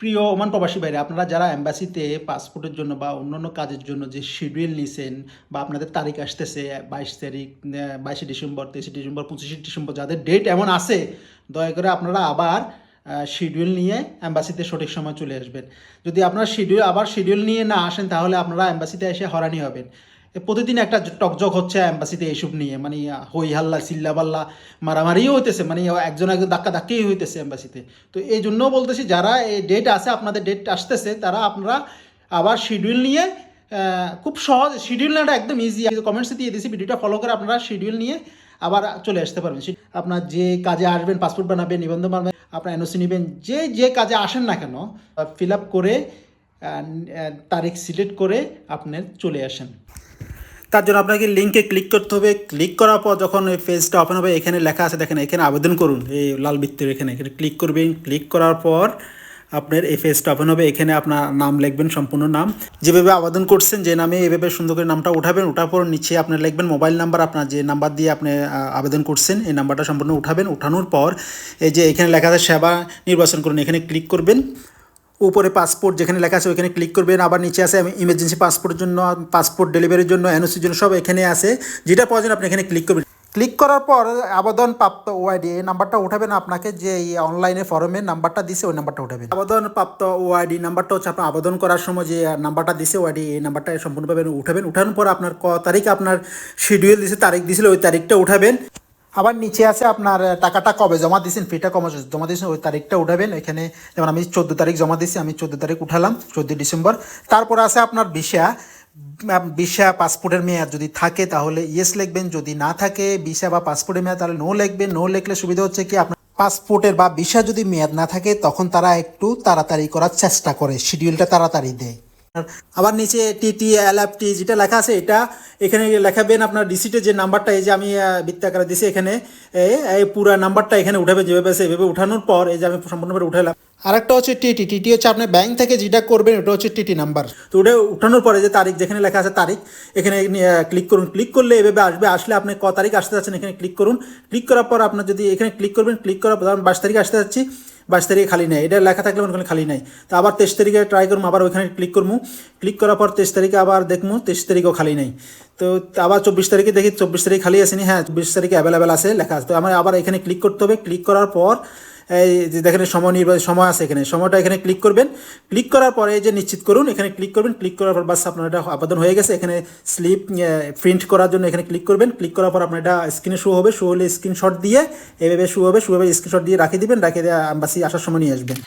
প্রিয় ওমান প্রবাসী বাইরে আপনারা যারা অ্যাম্বাসিতে পাসপোর্টের জন্য বা অন্যান্য কাজের জন্য যে শিডিউল নিছেন বা আপনাদের তারিখ আসতেছে বাইশ তারিখ বাইশে ডিসেম্বর, তেইশে ডিসেম্বর, পঁচিশে ডিসেম্বর, যাদের ডেট এমন আছে, দয়া করে আপনারা আবার শিডিউল নিয়ে অ্যাম্বাসিতে সঠিক সময় চলে আসবেন। যদি আপনারা শিডিউল আবার শিডিউল নিয়ে না আসেন, তাহলে আপনারা অ্যাম্বাসিতে এসে হরানি হবেন। প্রতিদিন একটা টকজক হচ্ছে অ্যাম্বাসিতে এইসব নিয়ে। মানে হই হাল্লা, চিল্লা পাল্লা, মারামারিও হইতেছে। মানে একজন একজন ধাক্কা ধাক্কিই হইতেছে অ্যাম্বাসিতে তো। এই জন্য বলতেছি, যারা এই ডেট আছে, আপনাদের ডেট আসতেছে, তারা আপনারা আবার শিডিউল নিয়ে খুব সহজ শিডিউল নেওয়াটা একদম ইজি কমেন্টসে দিয়ে দিয়েছি ভিডিওটা ফলো করে আপনারা শিডিউল নিয়ে আবার চলে আসতে পারবেন। আপনার যে কাজে আসবেন পাসপোর্ট বানাবেন, নিবন্ধন বানাবেন, আপনার এনওসি নেবেন, যে যে কাজে আসেন না কেন ফিল আপ করে তারিখ সিলেক্ট করে আপনার চলে আসেন। তার জন্য আপনাকে লিঙ্কে ক্লিক করতে হবে। ক্লিক করার পর যখন ওই পেজটা ওপেন হবে, এখানে লেখা আছে, দেখেন, এখানে আবেদন করুন। এই লাল বৃত্তের এখানে এখানে ক্লিক করবেন। ক্লিক করার পর আপনার এই পেজটা ওপেন হবে। এখানে আপনার নাম লিখবেন, সম্পূর্ণ নাম। যেভাবে আবেদন করছেন, যে নামে এভাবে সুন্দর করে নামটা উঠাবেন ওঠার পর নিচে আপনার লিখবেন মোবাইল নাম্বার আপনার যে নাম্বার দিয়ে আপনি আবেদন করছেন, এই নাম্বারটা সম্পূর্ণ উঠাবেন। উঠানোর পর এই যে এখানে লেখা আছে, সেবা নির্বাচন করুন। এখানে ক্লিক করবেন। উপরে পাসপোর্ট যেখানে লেখা আছে ওইখানে ক্লিক করবেন, আবার নিচে আছে ইমার্জেন্সি পাসপোর্টের জন্য পাসপোর্ট ডেলিভারির জন্য এনওসির জন্য সব এখানে আছে। যেটা প্রয়োজন আপনি এখানে ক্লিক করবেন। ক্লিক করার পর আবেদন প্রাপ্ত ওআইডি এই নাম্বারটা উঠাবেন আপনাকে, যে এই অনলাইনে ফর্মের নাম্বারটা দিছে, ওই নাম্বারটা উঠাবেন। আবেদন প্রাপ্ত ওআইডি নাম্বারটা হচ্ছে আপনার আবেদন করার সময় যে নাম্বারটা দিছে ওআইডি এই নাম্বারটা সম্পূর্ণভাবে উঠাবেন। উঠানোর পর আপনার ক তারিখ আপনার শিডিউল দিছে, তারিখ দিছিল, ওই তারিখটা উঠাবেন। আবার নিচে আছে আপনার টাকাটা কবে জমা দিয়েছেন ফিটা কবে জমা দিয়েছেন ওই তারিখটা উঠাবেন। এখানে যেমন আমি চোদ্দ তারিখ জমা দিয়েছি আমি চোদ্দ তারিখ উঠালাম চোদ্দোই ডিসেম্বর। তারপর আছে আপনার ভিসা। ভিসা পাসপোর্টের মেয়াদ যদি থাকে তাহলে ইয়েস লিখবেন, যদি না থাকে ভিসা বা পাসপোর্টের মেয়াদ তাহলে নো লিখবেন। নো লিখলে সুবিধা হচ্ছে কি, আপনার পাসপোর্টের বা ভিসা যদি মেয়াদ না থাকে, তখন তারা একটু তাড়াতাড়ি করার চেষ্টা করে শিডিউলটা তাড়াতাড়ি দেয়। আবার নিচে টিটি এলএফটি যেটা লেখা আছে এটা, এখানে লেখাবেন আপনার ডিসিটে যে নাম্বারটা এই যে আমি বৃত্তাকারে দিছি এখানে এই পুরো নাম্বারটা এখানে উঠাবে যেভাবে সেভাবে উঠানোর পর এই যে আমি সম্পূর্ণভাবে উঠালাম। আরেকটা হচ্ছে টিটি টিটি হচ্ছে আপনার ব্যাংক থেকে যেটা করবেন, ওটা হচ্ছে টিটি নাম্বার তো ওটা উঠানোর পরে যে তারিখ, যেখানে লেখা আছে তারিখ, এখানে ক্লিক করুন। ক্লিক করলে এভাবে আসবে, আসলে আপনি ক তারিখ আসতে যাচ্ছেন এখানে ক্লিক করুন। ক্লিক করার পর আপনার যদি এখানে ক্লিক করবেন ক্লিক করার পর, বাইশ তারিখে আসতে যাচ্ছি, বাইশ তারিখে খালি নেই। এটা লেখা থাকলে ওখানে খালি নেই। তো আবার তেইশ তারিখে ট্রাই করব আবার ওইখানে ক্লিক করব। ক্লিক করার পর তেইশ তারিখে আবার দেখব, তেইশ তারিখেও খালি নেই। তো আবার চব্বিশ তারিখে দেখি, চব্বিশ তারিখ খালি আসেনি। হ্যাঁ চব্বিশ তারিখে অ্যাভেলেবেল আছে, লেখা আছে। তো আমার আবার এখানে ক্লিক করতে হবে। ক্লিক করার পর দেখেন সময় নির্বাচন, সময় আছে এখানে। সময়টা এখানে ক্লিক করবেন। ক্লিক করার পরে যে নিশ্চিত করুন, এখানে ক্লিক করবেন। ক্লিক করার পর বাস আপনার এটা আবেদন হয়ে গেছে। এখানে স্লিপ প্রিন্ট করার জন্য এখানে ক্লিক করবেন। ক্লিক করার পর আপনার এটা স্ক্রিনে শো হবে। শো হলে স্ক্রিনশট দিয়ে, এভাবে শো হবে। শো হবে স্ক্রিনশট দিয়ে রাখে দিবেন। রাখে দিয়ে বাসি আসার সময় নিয়ে আসবেন।